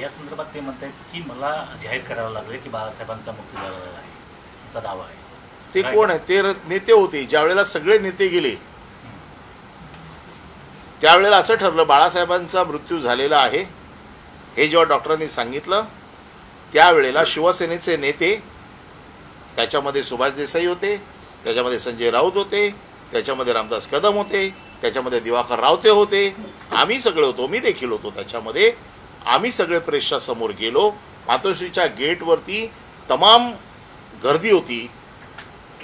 या संदर्भात ते म्हणतात की मला जाहीर करावं लागलं की बाळासाहेबांचा मृत्यू झालेला आहे. असा दावा आहे. ते कोण आहे? ते नेते होते. ज्या वेळेला सगळे नेते गेले त्यावेळेला असं ठरलं बाळासाहेबांचा मृत्यू झालेला आहे. हे जेव्हा डॉक्टरांनी सांगितलं त्यावेळेला शिवसेनेचे नेते त्याच्यामध्ये सुभाष देसाई होते त्याच्यामध्ये संजय राऊत होते त्याच्यामध्ये रामदास कदम होते त्याच्यामध्ये दिवाकर रावते होते. आम्ही सगळे होतो मी देखील होतो. त्याच्यामध्ये आम्ही सगळे प्रेक्षासमोर समोर गेलो. मातोश्रीच्या गेटवरती तमाम गर्दी होती.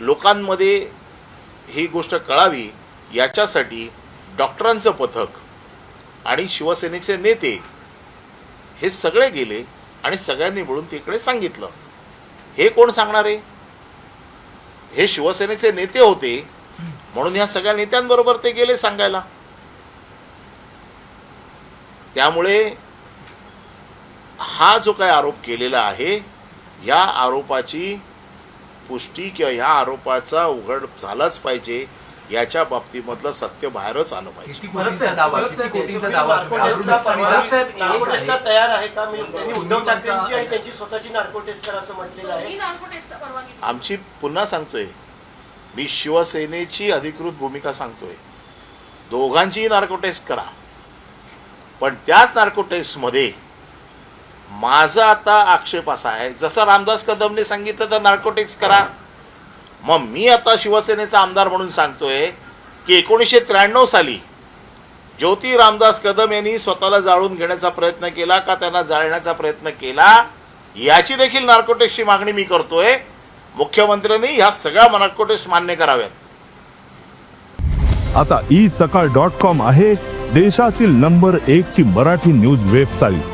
लोकांमध्ये ही गोष्ट कळावी याच्यासाठी डॉक्टरांचं पथक आणि शिवसेनेचे नेते हे सगळे गेले आणि सगळ्यांनी मिळून तिकडे सांगितलं. हे कोण सांगणार? आहे हे शिवसेनेचे नेते होते. म्हणून ह्या सगळ्या नेत्यांबरोबर ते गेले सांगायला. त्यामुळे हा जो काही आरोप केलेला आहे या आरोपाची पुष्टी किंवा ह्या आरोपाचा उघड झालाच पाहिजे याच्या बाबतीमधलं सत्य बाहेरच आलं पाहिजे. म्हणजे त्यांनी उद्धव ठाकरेंची आणि त्यांची स्वतःची नार्कोटेस्ट करा असं म्हटलेलं आहे. ही नार्को टेस्ट परवानगी आमची पुन्हा सांगतोय मी शिवसेनेची अधिकृत भूमिका सांगतोय. दोघांचीही नार्को टेस्ट करा. पण त्याच नार्को टेस्टमध्ये माझा आता आक्षेप असा आहे जसं रामदास कदमने सांगितलं तर नार्कोटिक्स करा. मग मी आता शिवसेनेचा आमदार म्हणून सांगतोय की एकोणीसशे त्र्याण्णव साली ज्योती रामदास कदम यांनी स्वतःला जाळून घेण्याचा प्रयत्न केला का त्यांना जाळण्याचा प्रयत्न केला याची देखील नार्कोटेक्सची मागणी मी करतोय. मुख्यमंत्र्यांनी ह्या सगळ्या नार्कोटेक्स मान्य कराव्यात. आता ई सकाळ डॉट कॉम आहे देशातील नंबर एक ची मराठी न्यूज वेबसाईट